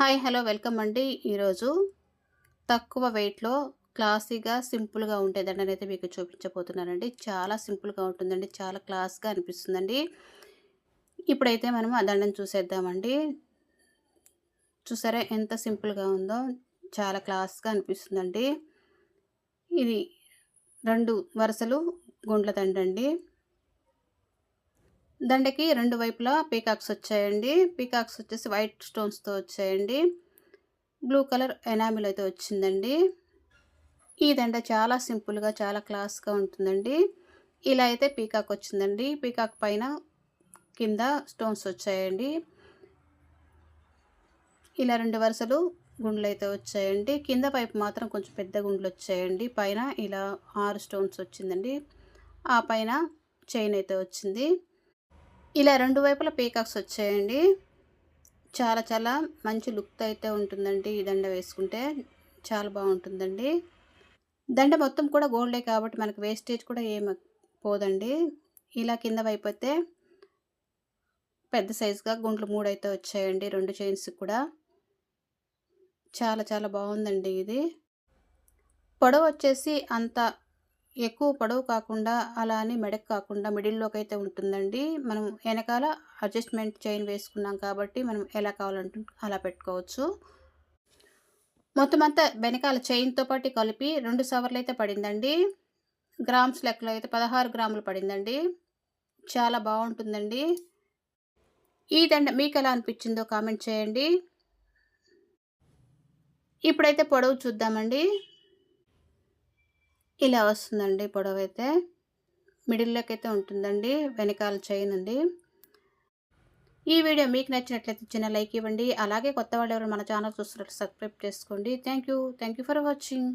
Hi hello welcome అండి. ఈరోజు తక్కువ వెయిట్లో క్లాసీగా సింపుల్గా ఉండే దండని అయితే మీకు చూపించబోతున్నానండి. చాలా సింపుల్గా ఉంటుందండి. చాలా క్లాస్గా అనిపిస్తుందండి. ఇప్పుడైతే మనం ఆ దండను చూసేద్దామండి. చూసారా ఎంత సింపుల్గా ఉందో? చాలా క్లాస్గా అనిపిస్తుందండి. ఇది రెండు వరుసలు గుండ్ల దండండి. దండకి రెండు వైపులా పీకాక్స్ వచ్చాయండి. పీకాక్స్ వచ్చేసి వైట్ స్టోన్స్తో వచ్చాయండి. బ్లూ కలర్ ఎనామిల్ అయితే వచ్చిందండి. ఈ దండ చాలా సింపుల్గా చాలా క్లాస్గా ఉంటుందండి. ఇలా అయితే పీకాక్ వచ్చిందండి. పీకాక్ పైన కింద స్టోన్స్ వచ్చాయండి. ఇలా రెండు వరుసలు గుండ్లు అయితే వచ్చాయండి. కింద పైపు మాత్రం కొంచెం పెద్ద గుండ్లు వచ్చాయండి. పైన ఇలా ఆరు స్టోన్స్ వచ్చిందండి. ఆ పైన చైన్ అయితే వచ్చింది. ఇలా రెండు వైపుల పీకాక్స్ వచ్చాయండి. చాలా చాలా మంచి లుక్ అయితే ఉంటుందండి ఈ దండ వేసుకుంటే. చాలా బాగుంటుందండి. దండ మొత్తం కూడా గోల్డే కాబట్టి మనకు వేస్టేజ్ కూడా ఏమి పోదండి. ఇలా కింద వైపు అయితే పెద్ద సైజుగా గుంట్లు మూడు అయితే వచ్చాయండి రెండు చైన్స్ కూడా. చాలా చాలా బాగుందండి ఇది. పొడవు వచ్చేసి అంత ఎక్కువ పొడవు కాకుండా అలా అని మెడక్ కాకుండా మిడిల్లోకి అయితే ఉంటుందండి. మనం వెనకాల అడ్జస్ట్మెంట్ చైన్ వేసుకున్నాం కాబట్టి మనం ఎలా కావాలంటే అలా పెట్టుకోవచ్చు. మొత్తం అంతా వెనకాల చైన్తో పాటు కలిపి రెండు సవర్లు అయితే పడిందండి. గ్రామ్స్ లెక్కలో అయితే పదహారు గ్రాములు పడిందండి. చాలా బాగుంటుందండి. ఈ దండ మీకు ఎలా అనిపించిందో కామెంట్ చేయండి. ఇప్పుడైతే పొడవు చూద్దామండి. ఇలా వస్తుందండి పొడవు అయితే మిడిల్లోకి అయితే ఉంటుందండి. వెనకాల చైన్ అండి ఈ వీడియో మీకు నచ్చినట్లయితే చిన్న లైక్ ఇవ్వండి. అలాగే కొత్త వాళ్ళు ఎవరు మన ఛానల్ చూస్తున్నట్టు సబ్స్క్రైబ్ చేసుకోండి. Thank you thank you for watching.